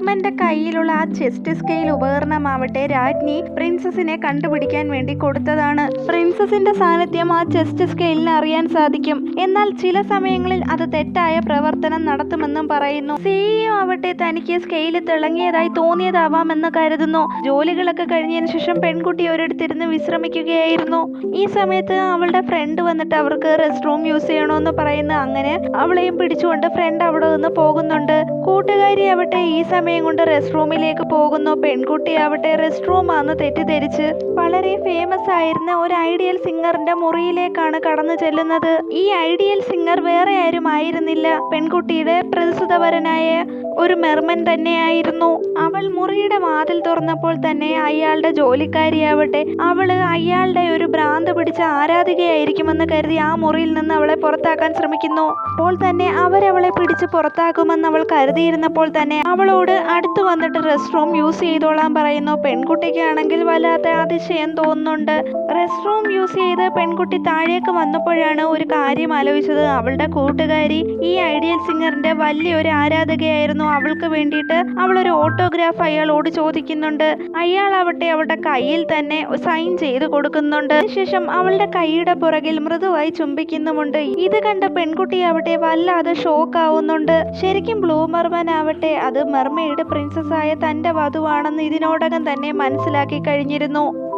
മെർമന്റെ കയ്യിലുള്ള ആ chest scale ഉപകരണമാവട്ടെ രാജ്ഞി പ്രിൻസസിനെ കണ്ടുപിടിക്കാൻ വേണ്ടി കൊടുത്തതാണ്. പ്രിൻസസിന്റെ സാന്നിധ്യം ആ ചെസ്റ്റ് സ്കെയിലിന് അറിയാൻ സാധിക്കും. എന്നാൽ ചില സമയങ്ങളിൽ അത് തെറ്റായ പ്രവർത്തനം നടത്തുമെന്നും പറയുന്നു. സിഇഒ ആവട്ടെ തനിക്ക് സ്കെയിൽ തിളങ്ങിയതായി തോന്നിയതാവാമെന്ന് കരുതുന്നു. ജോലികളൊക്കെ കഴിഞ്ഞതിന് ശേഷം പെൺകുട്ടി ഒരിടത്തിരുന്ന് വിശ്രമിക്കുകയായിരുന്നു. ഈ സമയത്ത് അവളുടെ ഫ്രണ്ട് വന്നിട്ട് അവർക്ക് റെസ്റ്റ് റൂം യൂസ് ചെയ്യണമെന്ന് പറയുന്നു. അങ്ങനെ അവളെയും പിടിച്ചുകൊണ്ട് ഫ്രണ്ട് അവിടെ നിന്ന് പോകുന്നുണ്ട്. കൂട്ടുകാരി ആവട്ടെ ഈ സമയം കൊണ്ട് റെസ്റ്റ് റൂമിലേക്ക് പോകുന്നു. പെൺകുട്ടി ആവട്ടെ റെസ്റ്റ് റൂം ആണെന്ന് തെറ്റിദ്ധരിച്ച് വളരെ ഫേമസ് ആയിരുന്ന ഒരു ഐഡിയൽ സിംഗറിന്റെ മുറിയിലേക്കാണ് കടന്നു ചെല്ലുന്നത്. ഈ ഐഡിയൽ സിംഗർ വേറെ ആരും ആയിരുന്നില്ല. പെൺകുട്ടിയുടെ പ്രസുതവരനായ ഒരു മെർമൻ തന്നെയായിരുന്നു. അവൾ മുറിയുടെ വാതിൽ തുറന്നപ്പോൾ തന്നെ അയാളുടെ ജോലിക്കാരിയാവട്ടെ അവൾ അയാളുടെ ഒരു ഭ്രാന്ത് പിടിച്ച ആരാധികയായിരിക്കുമെന്ന് കരുതി ആ മുറിയിൽ നിന്ന് അവളെ പുറത്താക്കാൻ ശ്രമിക്കുന്നു. അപ്പോൾ തന്നെ അവരവളെ പിടിച്ച് പുറത്താക്കുമെന്ന് അവൾ കരുതിയിരുന്നപ്പോൾ തന്നെ അവളോട് അടുത്ത് വന്നിട്ട് റെസ്റ്റ് റൂം യൂസ് ചെയ്തോളാൻ പറയുന്നു. പെൺകുട്ടിക്കാണെങ്കിൽ വല്ലാത്ത അതിശയം തോന്നുന്നുണ്ട്. റെസ്റ്റ് റൂം യൂസ് ചെയ്ത് പെൺകുട്ടി താഴേക്ക് വന്നപ്പോഴാണ് ഒരു കാര്യം ആലോചിച്ചത്. അവളുടെ കൂട്ടുകാരി ഈ ഐഡിയൽ സിംഗറിന്റെ വലിയൊരു ആരാധകയായിരുന്നു അവൾക്ക് വേണ്ടിയിട്ട് അവൾ ഒരു ഓട്ടോഗ്രാഫ് അയാളോട് ചോദിക്കുന്നുണ്ട്. അയാളാവട്ടെ അവളുടെ കയ്യിൽ തന്നെ സൈൻ ചെയ്ത് കൊടുക്കുന്നുണ്ട്. അതിനുശേഷം അവളുടെ കൈയുടെ പുറകിൽ മൃദുവായി ചുംബിക്കുന്നുമുണ്ട്. ഇത് കണ്ട പെൺകുട്ടി ആവട്ടെ വല്ലാതെ ഷോക്ക് ആവുന്നുണ്ട്. ശരിക്കും ബ്ലൂ മെർമൻ ആവട്ടെ അത് മെർമെയ്ഡ് പ്രിൻസസ് ആയ തന്റെ വധുവാണെന്ന് ഇതിനോടകം തന്നെ മനസ്സിലാക്കി കഴിഞ്ഞിരുന്നു.